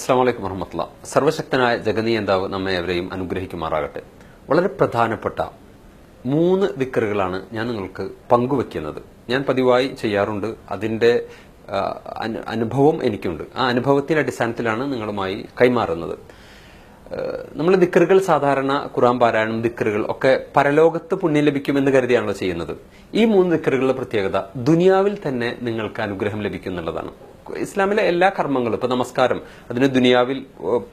അസ്സാം വലൈക്കും വറഹമത്തുള്ള. സർവശക്തനായ ജഗനീയന്താവ് നമ്മെ എവരെയും അനുഗ്രഹിക്കുമാറാകട്ടെ. വളരെ പ്രധാനപ്പെട്ട മൂന്ന് ദിക്കറുകളാണ് ഞാൻ നിങ്ങൾക്ക് പങ്കുവെക്കുന്നത് ഞാൻ പതിവായി ചെയ്യാറുണ്ട്. അതിന്റെ അനുഭവം എനിക്കുണ്ട്. ആ അനുഭവത്തിന്റെ അടിസ്ഥാനത്തിലാണ് നിങ്ങളുമായി കൈമാറുന്നത്. നമ്മൾ ദിക്കറുകൾ സാധാരണ ഖുറാൻ പാരായണം ദിക്കറുകൾ ഒക്കെ പരലോകത്ത് പുണ്യം ലഭിക്കുമെന്ന് കരുതിയാണല്ലോ ചെയ്യുന്നത്. ഈ മൂന്ന് ദിക്കറുകളുടെ പ്രത്യേകത ദുനിയാവിൽ തന്നെ നിങ്ങൾക്ക് അനുഗ്രഹം ലഭിക്കും എന്നുള്ളതാണ് ഇസ്ലാമിലെ എല്ലാ കർമ്മങ്ങളും ഇപ്പൊ നമസ്കാരം അതിന് ദുനിയാവിൽ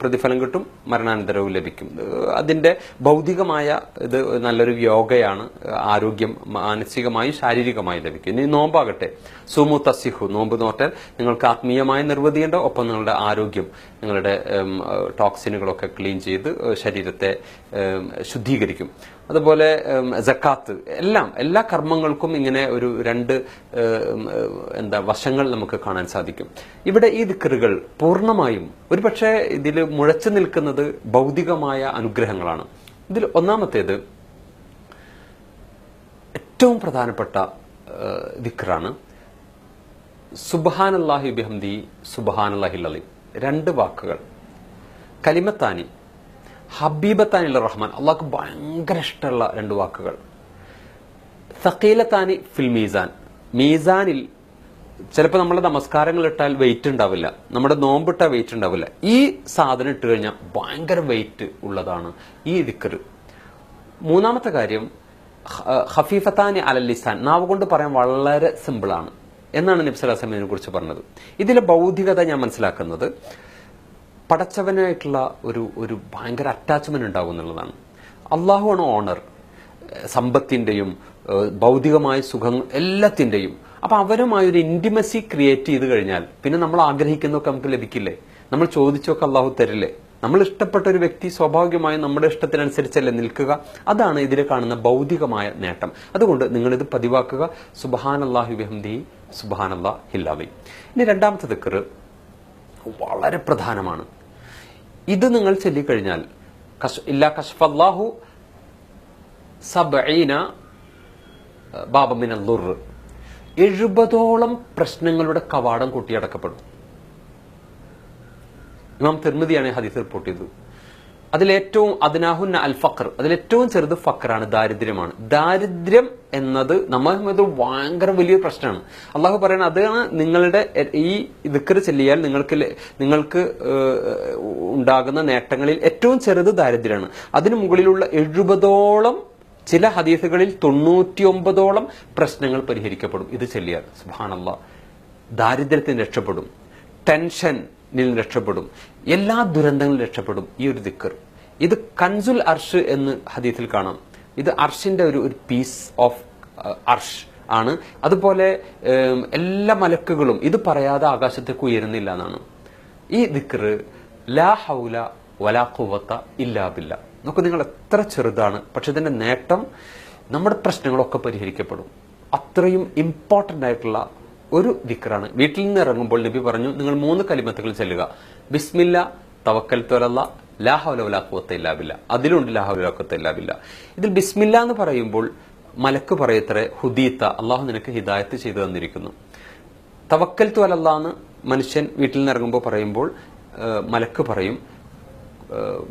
പ്രതിഫലം കിട്ടും മരണാനന്തരവും ലഭിക്കും. അതിന്റെ ഭൗതികമായ ഇത് നല്ലൊരു യോഗയാണ് ആരോഗ്യം മാനസികമായും ശാരീരികമായും ലഭിക്കും. ഇനി നോമ്പാകട്ടെ. സുമു തസിഹു നോമ്പ് നോറ്റാൽ നിങ്ങൾക്ക് ആത്മീയമായി നിർവൃതിയുണ്ട് ഒപ്പം നിങ്ങളുടെ ആരോഗ്യം നിങ്ങളുടെ ടോക്സിനുകളൊക്കെ ക്ലീൻ ചെയ്ത് ശരീരത്തെ ശുദ്ധീകരിക്കും. അതുപോലെ ജക്കാത്ത്. എല്ലാം എല്ലാ കർമ്മങ്ങൾക്കും ഇങ്ങനെ ഒരു രണ്ട് എന്താ വശങ്ങൾ നമുക്ക് കാണാൻ സാധിക്കും. ഇവിടെ ഈ ദിക്കറുകൾ പൂർണമായും ഒരുപക്ഷെ ഇതിൽ മുഴച്ചു നിൽക്കുന്നത് ഭൗതികമായ അനുഗ്രഹങ്ങളാണ്. ഇതിൽ ഒന്നാമത്തേത് ഏറ്റവും പ്രധാനപ്പെട്ട ദിക്കറാണ് സുബാനല്ലാഹി ബിഹംദി സുബാനല്ലാഹി അലീം. രണ്ട് വാക്കുകൾ. കലിമത്താനി ഹബീബത്താനി റഹ്മാൻ. അള്ളാഹ്ക്ക് ഭയങ്കര ഇഷ്ടമുള്ള രണ്ട് വാക്കുകൾ. സക്കീലത്താനി ഫിൽ മീസാൻ. മീസാനിൽ ചിലപ്പോൾ നമ്മുടെ നമസ്കാരങ്ങൾ ഇട്ടാൽ വെയിറ്റ് ഉണ്ടാവില്ല. നമ്മുടെ നോമ്പിട്ട വെയിറ്റ് ഉണ്ടാവില്ല. ഈ സാധനം ഇട്ട് കഴിഞ്ഞാൽ ഭയങ്കര വെയിറ്റ് ഉള്ളതാണ് ഈ ദിക്കറ് മൂന്നാമത്തെ കാര്യം ഹഫീഫത്താനി ലിസാൻ. നാവ് കൊണ്ട് പറയാൻ വളരെ സിമ്പിളാണ് എന്നാണ് നബ്സലാസമിനെ കുറിച്ച് പറഞ്ഞത്. ഇതിലെ ബൗദ്ധികത ഞാൻ മനസ്സിലാക്കുന്നത് പടച്ചവനായിട്ടുള്ള ഒരു ഒരു ഭയങ്കര അറ്റാച്ച്മെന്റ് ഉണ്ടാകും എന്നുള്ളതാണ്. അള്ളാഹുവാണ് ഓണർ സമ്പത്തിന്റെയും ഭൗതികമായ സുഖം എല്ലാത്തിന്റെയും. അപ്പൊ അവരുമായി ഒരു ഇന്റിമസി ക്രിയേറ്റ് ചെയ്ത് കഴിഞ്ഞാൽ പിന്നെ നമ്മൾ ആഗ്രഹിക്കുന്നതൊക്കെ നമുക്ക് ലഭിക്കില്ലേ? നമ്മൾ ചോദിച്ചൊക്കെ അള്ളാഹു തരില്ലേ? നമ്മൾ ഇഷ്ടപ്പെട്ട ഒരു വ്യക്തി സ്വാഭാവികമായും നമ്മുടെ ഇഷ്ടത്തിനനുസരിച്ചല്ലേ നിൽക്കുക? അതാണ് ഇതിൽ കാണുന്ന ഭൗതികമായ നേട്ടം. അതുകൊണ്ട് നിങ്ങൾ ഇത് പതിവാക്കുക. സുബഹാൻ അള്ളാഹു ബിഹംദി സുബഹാൻ അള്ളാഹ് ഹില്ലാവി ഇനി രണ്ടാമത്തെ ദിക്കറ് വളരെ പ്രധാനമാണ്. ഇത് നിങ്ങൾ ചൊല്ലിക്കഴിഞ്ഞാൽ ഇല്ല കഷ്ഫല്ലാഹു സബീന ബാബമിന ലുർ എഴുപതോളം പ്രശ്നങ്ങളുടെ കവാടം കൊട്ടിയടക്കപ്പെടും ഇമാം തിർമിതിയാണ് ഹദീസ് റിപ്പോർട്ട് ചെയ്തത്. അതിലേറ്റവും അതിനാഹുന്ന അൽ ഫഖർ അതിലേറ്റവും ചെറുത് ഫക്കറാണ് ദാരിദ്ര്യമാണ്. ദാരിദ്ര്യം എന്നത് നമ്മൾ ഇത് ഭയങ്കര വലിയൊരു പ്രശ്നമാണ്. അള്ളാഹു പറയുന്നത് അതാണ് നിങ്ങളുടെ ഈ ദിക്കർ ചെല്ലിയാൽ നിങ്ങൾക്ക് നിങ്ങൾക്ക് ഉണ്ടാകുന്ന നേട്ടങ്ങളിൽ ഏറ്റവും ചെറുത് ദാരിദ്ര്യമാണ്. അതിനു മുകളിലുള്ള എഴുപതോളം ചില ഹദീസുകളിൽ തൊണ്ണൂറ്റിയൊമ്പതോളം പ്രശ്നങ്ങൾ പരിഹരിക്കപ്പെടും. ഇത് ചെല്ലിയാൽ. സുബാനല്ല ദാരിദ്ര്യത്തിന് രക്ഷപ്പെടും. ടെൻഷനിൽ രക്ഷപ്പെടും. എല്ലാ ദുരന്തങ്ങളും രക്ഷപ്പെടും. ഈ ഒരു ദിക്കർ ഇത് കൻസുൽ അർഷ് എന്ന് ഹദീത്തിൽ കാണാം. ഇത് അർഷിന്റെ ഒരു ഒരു പീസ് ഓഫ് അർഷ് ആണ്. അതുപോലെ എല്ലാ മലക്കുകളും ഇത് പറയാതെ ആകാശത്തേക്ക് ഉയരുന്നില്ല എന്നാണ്. ഈ ദിക്കർ ലാ ഹൗല വലാ കുവത്ത ഇല്ലാ ബില്ല. നോക്കൂ നിങ്ങൾ എത്ര ചെറുതാണ് പക്ഷെ ഇതിന്റെ നേട്ടം നമ്മുടെ പ്രശ്നങ്ങളൊക്കെ പരിഹരിക്കപ്പെടും. അത്രയും ഇമ്പോർട്ടന്റ് ആയിട്ടുള്ള ഒരു ദിക്കറാണ് വീട്ടിൽ നിന്ന് ഇറങ്ങുമ്പോൾ നബി പറഞ്ഞു നിങ്ങൾ മൂന്ന് കലിമത്തുകൾ ചെല്ലുക. ബിസ്മില്ല തവക്കൽ തൊലല്ല ലാഹൗല വലാ ഖുവത്ത ഇല്ലാ ബില്ല. അതിലുണ്ട് ലാഹൗല വലാ ഖുവത്ത ഇല്ലാ ബില്ല. ഇതിൽ ബിസ്മില്ല എന്ന് പറയുമ്പോൾ മലക്ക് പറയത്ര ഹുദീത്ത അള്ളാഹു നിനക്ക് ഹിദായത്ത് ചെയ്തു തന്നിരിക്കുന്നു. തവക്കൽ എന്ന് മനുഷ്യൻ വീട്ടിൽ നിന്ന് ഇറങ്ങുമ്പോൾ പറയുമ്പോൾ മലക്ക് പറയും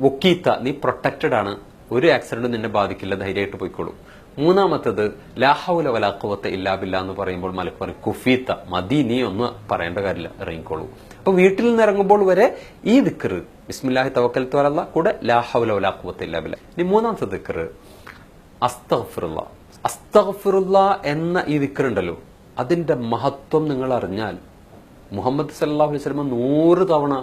വക്കീത്ത നീ പ്രൊട്ടക്റ്റഡ് ആണ്. ഒരു ആക്സിഡന്റും നിന്നെ ബാധിക്കില്ല ധൈര്യമായിട്ട് പോയിക്കോളും. മൂന്നാമത്തത് ലാഹൗല വലാഖുവത്ത ഇല്ലാബില്ല എന്ന് പറയുമ്പോൾ മലക്ക് പറയും കുഫീത്ത മതി നീ ഒന്ന് പറയേണ്ട കാര്യമില്ല ഇറങ്ങിക്കോളൂ. അപ്പൊ വീട്ടിൽ നിന്ന് ഇറങ്ങുമ്പോൾ വരെ ഈ ദിക്കർ ബിസ്മില്ലാഹി തവക്കൽ തുവലല്ല കൂടെ ലാഹൗല വലാഖുവത്ത ഇല്ലാബില്ല ഇനി മൂന്നാമത്തെ ദിക്കർ അസ്തഫുറുള്ള അസ്തഫുറുള്ള എന്ന ഈ ദിക്കർ ഉണ്ടല്ലോ അതിന്റെ മഹത്വം നിങ്ങൾ അറിഞ്ഞാൽ മുഹമ്മദ് സല്ലാഹു അലൈഹി സ്വലമ നൂറ് തവണ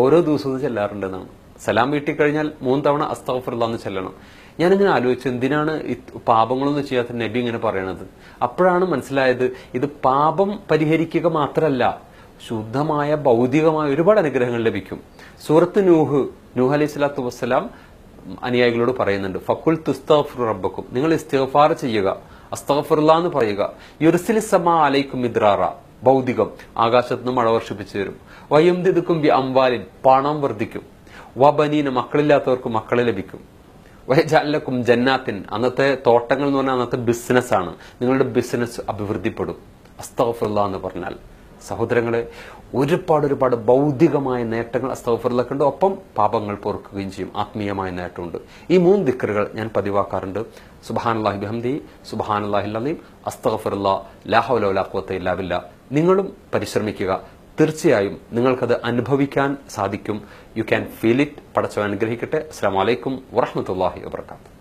ഓരോ ദിവസവും ചെല്ലാറുണ്ടെന്നാണ്. സലാം വീട്ടിൽ കഴിഞ്ഞാൽ മൂന്ന് തവണ അസ്തഫുറുള്ള എന്ന് ചെല്ലണം. ഞാനിങ്ങനെ ആലോചിച്ചു എന്തിനാണ് പാപങ്ങളൊന്നും ചെയ്യാത്ത നബി ഇങ്ങനെ പറയണത്? അപ്പോഴാണ് മനസ്സിലായത് ഇത് പാപം പരിഹരിക്കുക മാത്രമല്ല ശുദ്ധമായ ഭൗതികമായ ഒരുപാട് അനുഗ്രഹങ്ങൾ ലഭിക്കും. സൂറത്ത് നൂഹ് നൂഹ് അലൈഹി സ്വലാത്തു വസ്സലാം അനുയായികളോട് പറയുന്നുണ്ട് ഫക്കുൽ തുസ്തഫർ റബ്ബക്കും. നിങ്ങൾ ഇസ്തഫാർ ചെയ്യുക അസ്തഗ്ഫിറുല്ലാ എന്ന് പറയുക. യുർസിലി സമാ അലൈക്കും മിദ്രാറ ഭൗതികം ആകാശത്ത് നിന്ന് മഴ വർഷിപ്പിച്ചു തരും. വയംതിതുക്കും അംവാലിൻ. പണം വർദ്ധിക്കും. വബനീന മക്കളില്ലാത്തവർക്ക് മക്കളെ ലഭിക്കും. വയജാലക്കും ജന്നാത്തിൻ. അന്നത്തെ തോട്ടങ്ങൾ എന്ന് പറഞ്ഞാൽ അന്നത്തെ ബിസിനസ്സാണ് നിങ്ങളുടെ ബിസിനസ് അഭിവൃദ്ധിപ്പെടും. അസ്തഫുല്ല എന്ന് പറഞ്ഞാൽ. സഹോദരങ്ങളെ ഒരുപാട് ഒരുപാട് ഭൗതികമായ നേട്ടങ്ങൾ അസ്തഫറിലൊക്കെ ഉണ്ട്. ഒപ്പം പാപങ്ങൾ പൊറുക്കുകയും ചെയ്യും. ആത്മീയമായ നേട്ടമുണ്ട്. ഈ മൂന്ന് ദിക്കറുകൾ ഞാൻ പതിവാക്കാറുണ്ട്. സുബാനല്ലാഹി ബിഹംദി സുബാനല്ലാഹി അലീം അസ്തഫറുല്ലാ ലാഹുലാഖുവത്ത ഇല്ലാവില്ല നിങ്ങളും പരിശ്രമിക്കുക. തീർച്ചയായും നിങ്ങൾക്കത് അനുഭവിക്കാൻ സാധിക്കും. യു ക്യാൻ ഫീൽ ഇറ്റ് പടച്ചവൻ അനുഗ്രഹിക്കട്ടെ. അസ്സാം വലൈക്കും വറഹമത്തല്ലാഹി വാബർക്കാത്തു